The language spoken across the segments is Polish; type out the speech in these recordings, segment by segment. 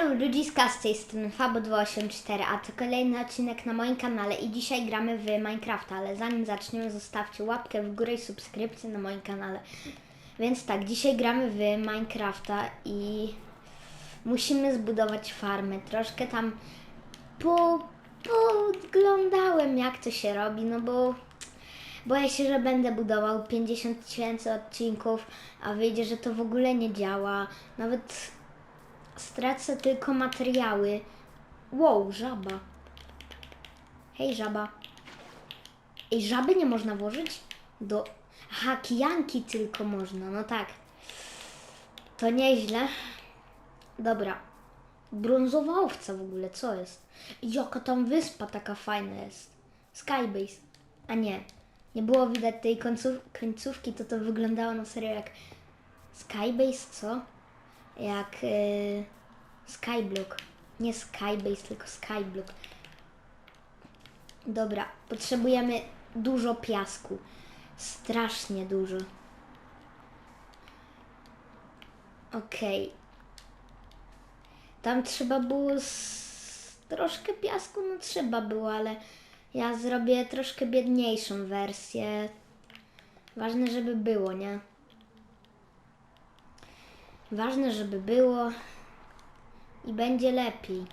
Halo ludziska z tej strony Fabo284, a to kolejny odcinek na moim kanale i dzisiaj gramy w Minecrafta, ale zanim zaczniemy zostawcie łapkę w górę i subskrypcję na moim kanale. Więc tak, dzisiaj gramy w Minecrafta i musimy zbudować farmę. Troszkę tam po, podglądałem jak to się robi, no bo boję się, że będę budował 50 tysięcy odcinków, a wyjdzie, że to w ogóle nie działa. Nawet stracę tylko materiały. Wow, żaba. Hej, żaba. Ej, żaby nie można włożyć? Do... Aha, kijanki tylko można, no tak. To nieźle. Dobra. Brązowa owca w ogóle, co jest? Jaka tam wyspa taka fajna jest. Skybase. A nie. Nie było widać tej końców, końcówki, to to wyglądało na serio jak Skybase, co? Jak yy, Skyblock. Nie Skybase, tylko Skyblock. Dobra, potrzebujemy dużo piasku. Strasznie dużo. Okej. Tam trzeba było troszkę piasku, no trzeba było, ale ja zrobię troszkę biedniejszą wersję. Ważne, żeby było, nie? Ważne, żeby było i będzie lepiej.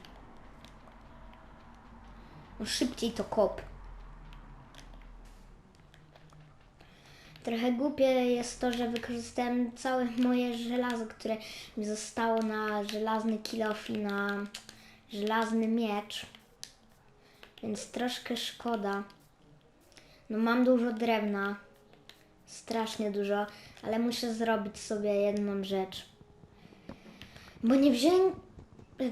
No szybciej to kop. Trochę głupie jest to, że wykorzystałem całe moje żelazo, które mi zostało na żelazny kilof i na żelazny miecz. Więc troszkę szkoda. No mam dużo drewna. Strasznie dużo, ale muszę zrobić sobie jedną rzecz. Bo nie wziąłem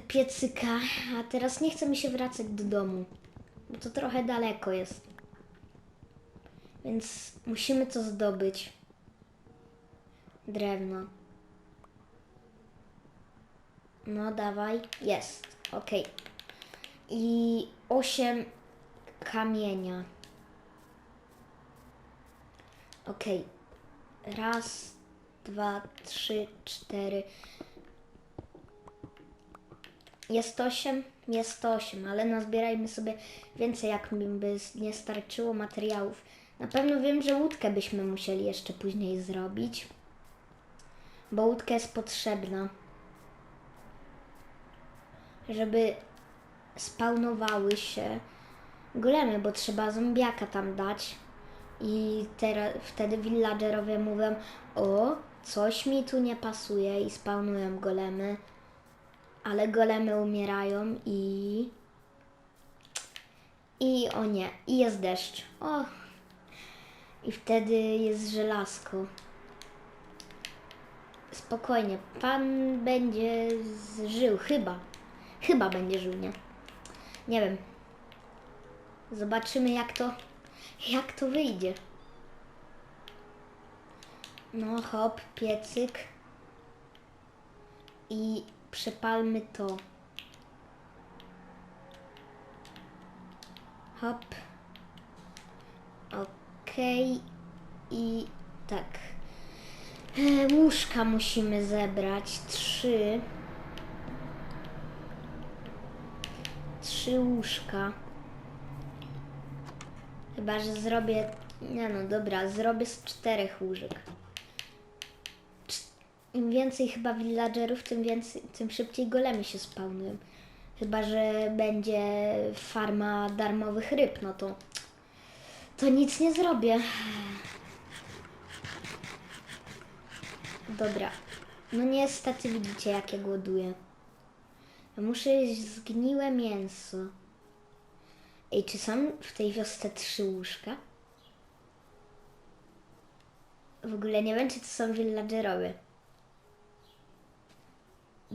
piecyka, a teraz nie chce mi się wracać do domu. Bo to trochę daleko jest. Więc musimy to zdobyć. Drewno. No dawaj. Jest. Ok. I osiem kamienia. Ok. Raz, dwa, trzy, cztery. Jest 8? Jest 8, ale nazbierajmy sobie więcej, jak mi by nie starczyło materiałów. Na pewno wiem, że łódkę byśmy musieli jeszcze później zrobić, bo łódka jest potrzebna, żeby spawnowały się golemy, bo trzeba zombiaka tam dać. I teraz, wtedy villagerowie mówią, o, coś mi tu nie pasuje i spawnują golemy ale golemy umierają i. I o nie, i jest deszcz. O! I wtedy jest żelazko. Spokojnie, pan będzie żył, chyba. Chyba będzie żył, nie? Nie wiem. Zobaczymy jak to, jak to wyjdzie. No hop, piecyk. I przepalmy to. Hop. Okej. I tak. Łóżka musimy zebrać. Trzy. Trzy łóżka. Chyba, że zrobię... Nie no, dobra, zrobię z czterech łóżek. Im więcej chyba villagerów, tym, więcej, tym szybciej golemy się spawnują. Chyba, że będzie farma darmowych ryb, no to to nic nie zrobię. Dobra. No niestety widzicie, jak ja głoduję. Muszę jeść zgniłe mięso. Ej, czy są w tej wiosce trzy łóżka? W ogóle nie wiem, czy to są villagerowie.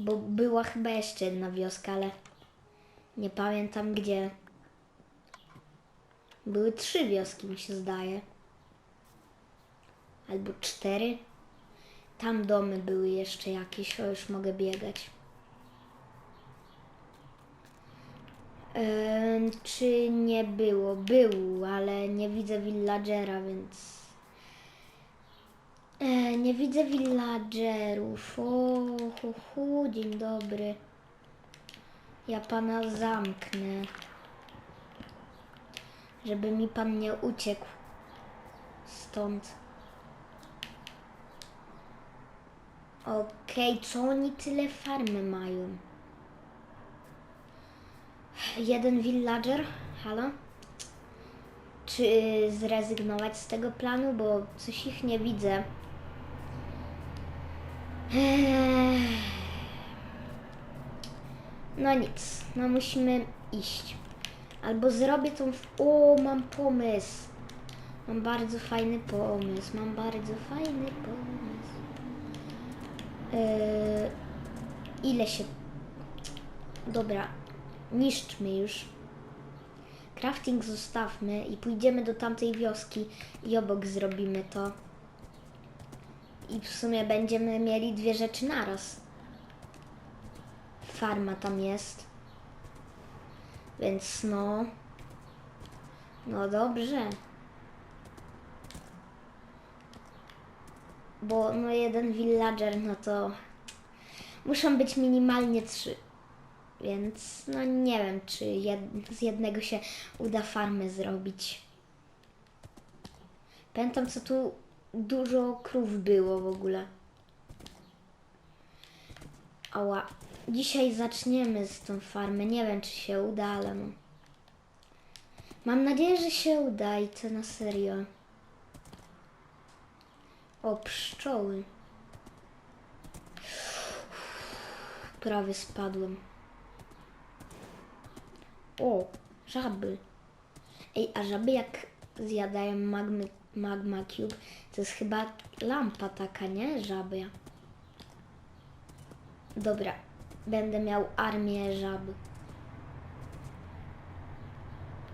Bo była chyba jeszcze jedna wioska, ale nie pamiętam gdzie. Były trzy wioski, mi się zdaje. Albo cztery. Tam domy były jeszcze jakieś, o już mogę biegać. Em, czy nie było? Był, ale nie widzę villagera, więc E, nie widzę villagerów. O, hu, hu, dzień dobry. Ja pana zamknę. Żeby mi pan nie uciekł stąd. Okej, co oni tyle farmy mają? Jeden villager? Halo? Czy zrezygnować z tego planu, bo coś ich nie widzę. No nic, no musimy iść. Albo zrobię tą... O, mam pomysł. Mam bardzo fajny pomysł. Mam bardzo fajny pomysł. Eee, ile się... Dobra, niszczmy już. Crafting zostawmy i pójdziemy do tamtej wioski i obok zrobimy to. I w sumie będziemy mieli dwie rzeczy naraz. Farma tam jest. Więc no. No dobrze. Bo no jeden villager, no to muszą być minimalnie trzy. Więc no nie wiem, czy jed z jednego się uda farmę zrobić. Pamiętam, co tu dużo krów było w ogóle. Ała. Dzisiaj zaczniemy z tą farmę. Nie wiem, czy się uda, ale. Mam nadzieję, że się uda i to na serio. O, pszczoły. Prawie spadłem. O, żaby. Ej, a żaby jak zjadają magmy, magma cube, to jest chyba lampa taka, nie? Żaby. Dobra, będę miał armię żab.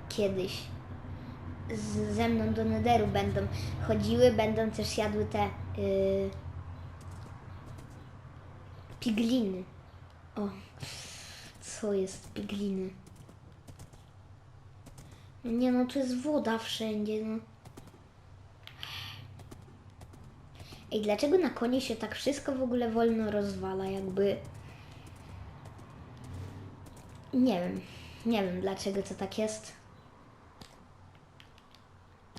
Kiedyś. Z, ze mną do Nederu będą chodziły, będą też jadły te yy, pigliny. O, co jest pigliny? Nie no, tu jest woda wszędzie, no. Ej, dlaczego na konie się tak wszystko w ogóle wolno rozwala, jakby... Nie wiem, nie wiem dlaczego to tak jest.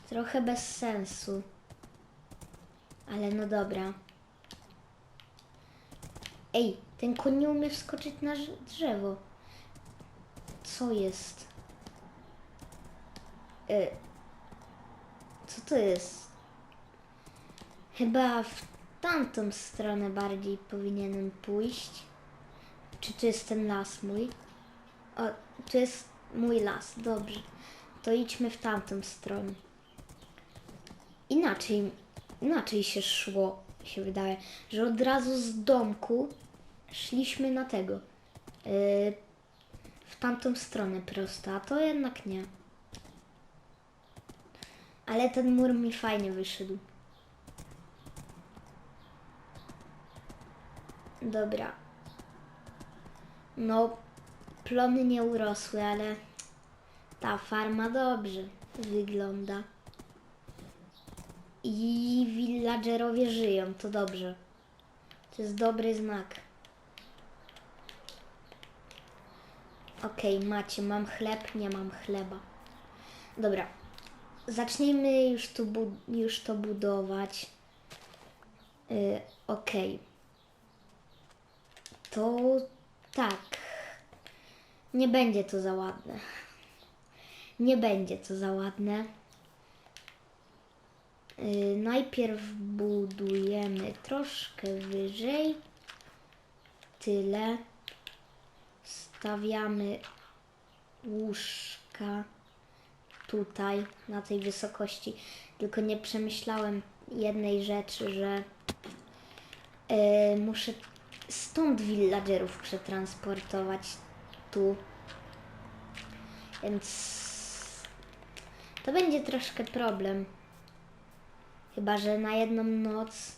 Trochę bez sensu. Ale no dobra. Ej, ten koń nie umie wskoczyć na drz- drzewo. Co jest? Y, co to jest? Chyba w tamtą stronę bardziej powinienem pójść. Czy to jest ten las mój? O, to jest mój las, dobrze. To idźmy w tamtą stronę. Inaczej, inaczej się szło, się wydaje, że od razu z domku szliśmy na tego. Yy, w tamtą stronę prosto, a to jednak nie. Ale ten mur mi fajnie wyszedł. Dobra. No, plony nie urosły, ale ta farma dobrze wygląda. I villagerowie żyją, to dobrze. To jest dobry znak. Okej, macie, mam chleb, nie mam chleba. Dobra, zacznijmy już, tu już to budować. Yy, Okej. To tak. Nie będzie to za ładne. Nie będzie to za ładne. Yy, najpierw budujemy troszkę wyżej. Tyle. Stawiamy łóżka tutaj, na tej wysokości. Tylko nie przemyślałem jednej rzeczy, że yy, muszę stąd villagerów przetransportować tu. Więc to będzie troszkę problem. Chyba, że na jedną noc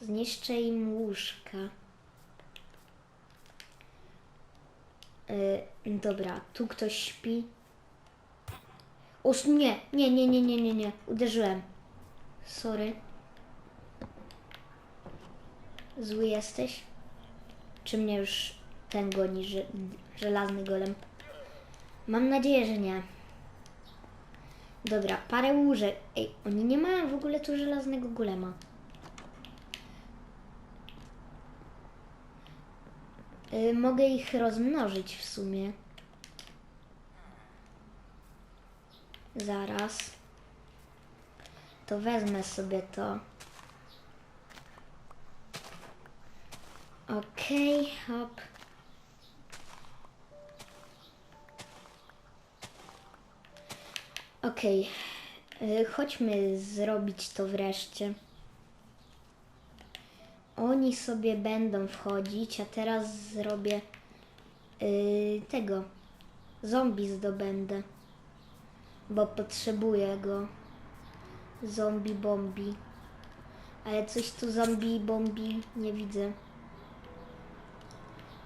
zniszczę im łóżka. Yy, dobra, tu ktoś śpi. O, nie, nie, nie, nie, nie, nie, nie. Uderzyłem. Sorry. Zły jesteś? Czy mnie już ten goni, że, żelazny golem. Mam nadzieję, że nie. Dobra, parę łóżek. Ej, oni nie mają w ogóle tu żelaznego golema. Y, mogę ich rozmnożyć w sumie. Zaraz. To wezmę sobie to. Okej, hop. Okej, y, chodźmy zrobić to wreszcie. Oni sobie będą wchodzić, a teraz zrobię y, tego. Zombie zdobędę, bo potrzebuję go. Zombie bombi. Ale coś tu zombie bombi nie widzę.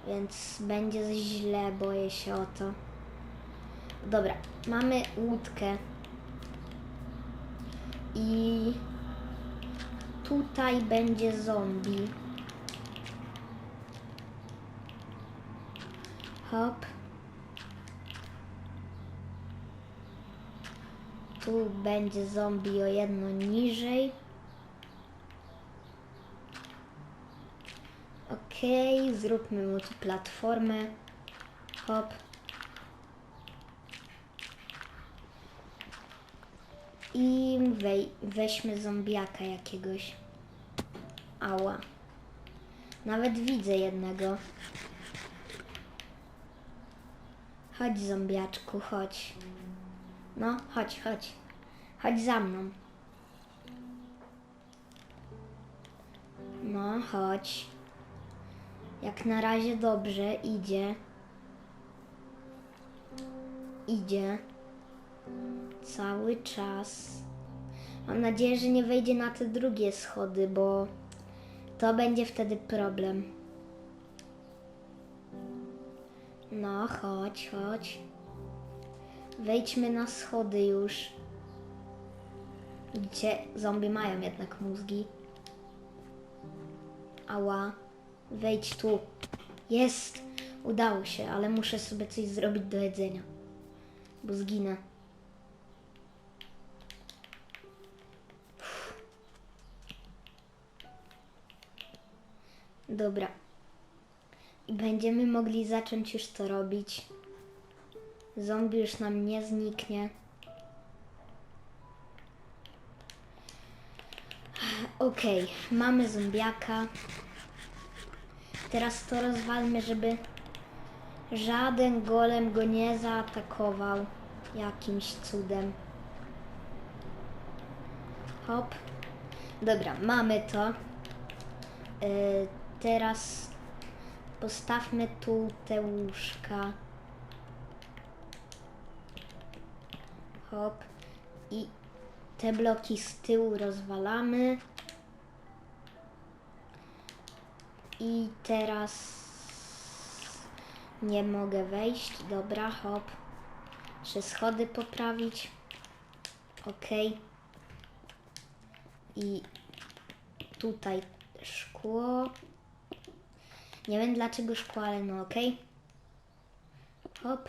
Więc będzie źle, boję się o to. Dobra, mamy łódkę. I tutaj będzie zombie. Hop. Tu będzie zombie o jedno niżej. Okej, zróbmy mu tu platformę. Hop. I weźmy zombiaka jakiegoś. Ała. Nawet widzę jednego. Chodź zombiaczku, chodź. No, chodź, chodź. Chodź za mną. No, chodź. Jak na razie dobrze idzie. Idzie. Cały czas. Mam nadzieję, że nie wejdzie na te drugie schody, bo to będzie wtedy problem. No, chodź, chodź. Wejdźmy na schody już. Widzicie, zombie mają jednak mózgi. Ała. Wejdź tu. Jest! Udało się, ale muszę sobie coś zrobić do jedzenia. Bo zginę. Dobra. I będziemy mogli zacząć już to robić. Zombie już nam nie zniknie. Okej, mamy zombiaka. Teraz to rozwalmy, żeby żaden golem go nie zaatakował jakimś cudem. Hop. Dobra, mamy to. Yy, teraz postawmy tu te łóżka. Hop. I te bloki z tyłu rozwalamy. I teraz nie mogę wejść. Dobra, hop. Muszę schody poprawić. Ok. I tutaj szkło. Nie wiem dlaczego szkło, ale no ok. Hop.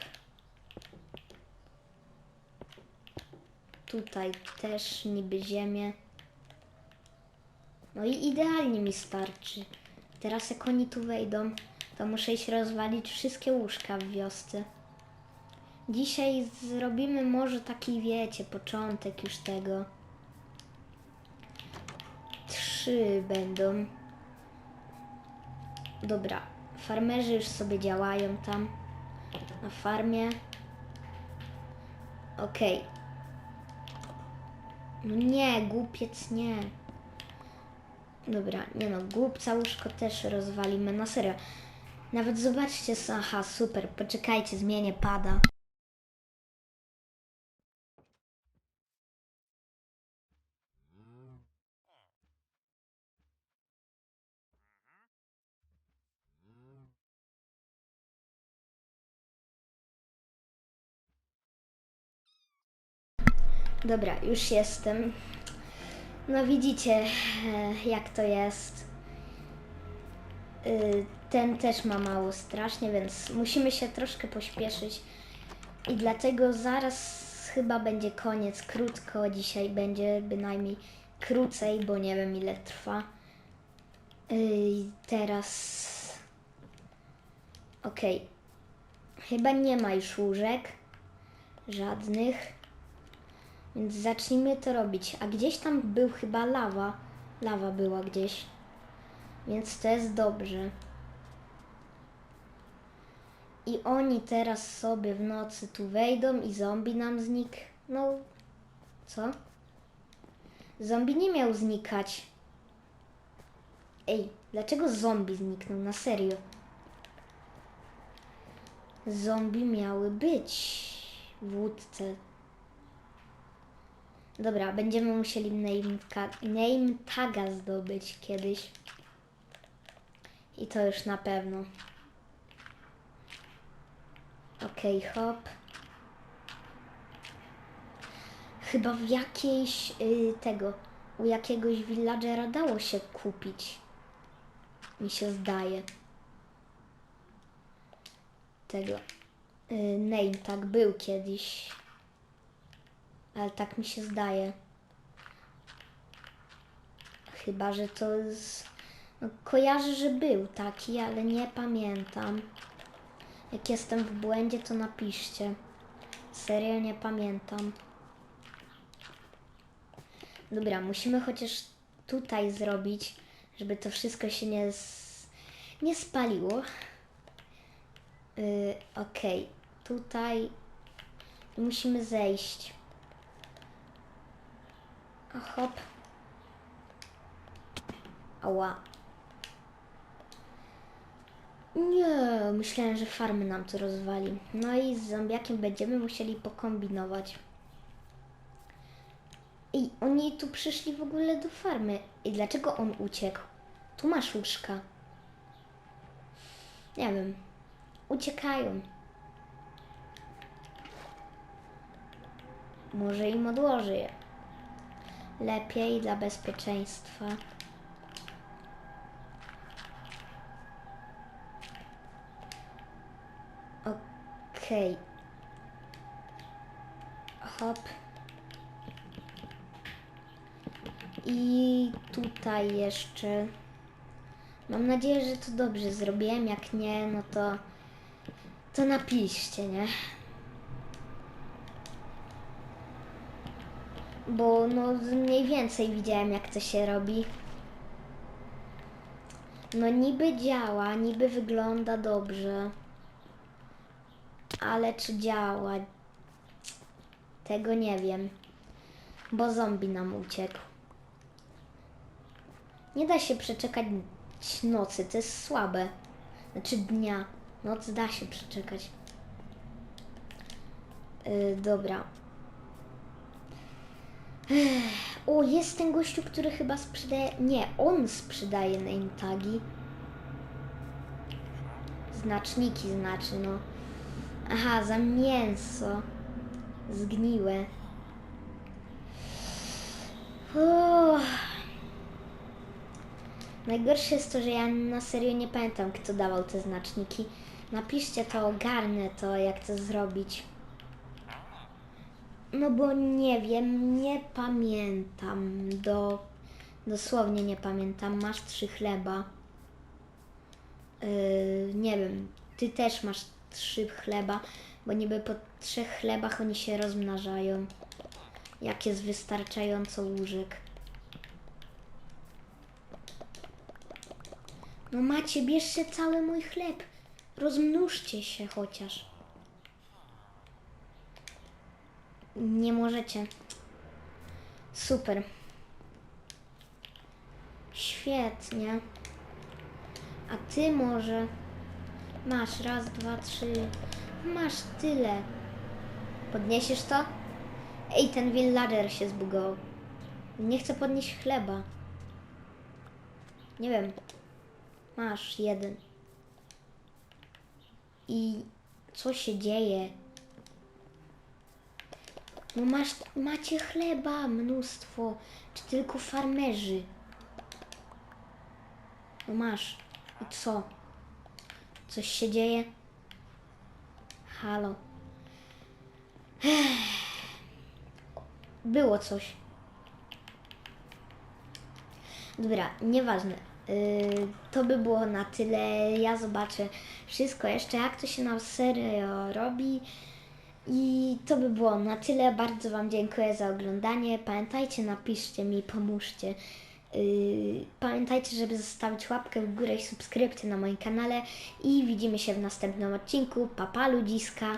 Tutaj też niby ziemię. No i idealnie mi starczy. Teraz jak oni tu wejdą, to muszę iść rozwalić wszystkie łóżka w wiosce. Dzisiaj zrobimy może taki, wiecie, początek już tego. Trzy będą. Dobra, farmerzy już sobie działają tam na farmie. Okej. No nie, głupiec nie. Dobra, nie no, głupca łóżko też rozwalimy, na serio. Nawet zobaczcie, aha, super, poczekajcie, zmienię pada. Dobra, już jestem. No widzicie, e, jak to jest. Y, ten też ma mało strasznie, więc musimy się troszkę pośpieszyć. I dlatego zaraz chyba będzie koniec, krótko. Dzisiaj będzie bynajmniej krócej, bo nie wiem ile trwa. Yy, teraz. Okej. Chyba nie ma już łóżek. Żadnych. Więc zacznijmy to robić. A gdzieś tam był chyba lawa. Lawa była gdzieś. Więc to jest dobrze. I oni teraz sobie w nocy tu wejdą i zombie nam znik. No, co? Zombie nie miał znikać. Ej, dlaczego zombie zniknął? Na serio. Zombie miały być w łódce. Dobra, będziemy musieli name, name taga zdobyć kiedyś. I to już na pewno. Okej, hop. Chyba w jakiejś y, tego, u jakiegoś villagera dało się kupić. Mi się zdaje. Tego. Y, name tak był kiedyś. Ale tak mi się zdaje. Chyba, że to z... No, kojarzę, że był taki, ale nie pamiętam. Jak jestem w błędzie, to napiszcie. Serio nie pamiętam. Dobra, musimy chociaż tutaj zrobić, żeby to wszystko się nie, s- nie spaliło. Yy, Okej, tutaj musimy zejść. Hop. Ała. Nie, myślałem, że farmy nam to rozwali. No i z zombiakiem będziemy musieli pokombinować. I oni tu przyszli w ogóle do farmy. I dlaczego on uciekł? Tu masz łóżka. Nie wiem. Uciekają. Może im odłoży je. Lepiej dla bezpieczeństwa. Okej. Hop. I tutaj jeszcze. Mam nadzieję, że to dobrze zrobiłem. Jak nie, no to. To napiszcie, nie? Bo no mniej więcej widziałem jak to się robi. No niby działa, niby wygląda dobrze. Ale czy działa? Tego nie wiem. Bo zombie nam uciekł. Nie da się przeczekać nocy, to jest słabe. Znaczy dnia. Noc da się przeczekać. Yy, dobra. O, jest ten gościu, który chyba sprzedaje. Nie, on sprzedaje name tagi. Znaczniki znaczy, no. Aha, za mięso. Zgniłe. Uff. Najgorsze jest to, że ja na serio nie pamiętam, kto dawał te znaczniki. Napiszcie to, ogarnę to, jak to zrobić. No bo nie wiem, nie pamiętam. Do, dosłownie nie pamiętam. Masz trzy chleba. Yy, nie wiem, ty też masz trzy chleba, bo niby po trzech chlebach oni się rozmnażają. Jak jest wystarczająco łóżek. No macie, bierzcie cały mój chleb. Rozmnóżcie się chociaż. Nie możecie. Super. Świetnie. A ty może. Masz raz, dwa, trzy. Masz tyle. Podniesiesz to? Ej, ten villager się zbugował. Nie chcę podnieść chleba. Nie wiem. Masz jeden. I co się dzieje? No masz, macie chleba mnóstwo, czy tylko farmerzy? No masz. I co? Coś się dzieje? Halo. Było coś. Dobra, nieważne. Yy, to by było na tyle. Ja zobaczę wszystko jeszcze, jak to się na serio robi. I to by było na tyle. Bardzo Wam dziękuję za oglądanie. Pamiętajcie, napiszcie mi, pomóżcie. Yy, pamiętajcie, żeby zostawić łapkę w górę i subskrypcję na moim kanale. I widzimy się w następnym odcinku. Papa ludziska.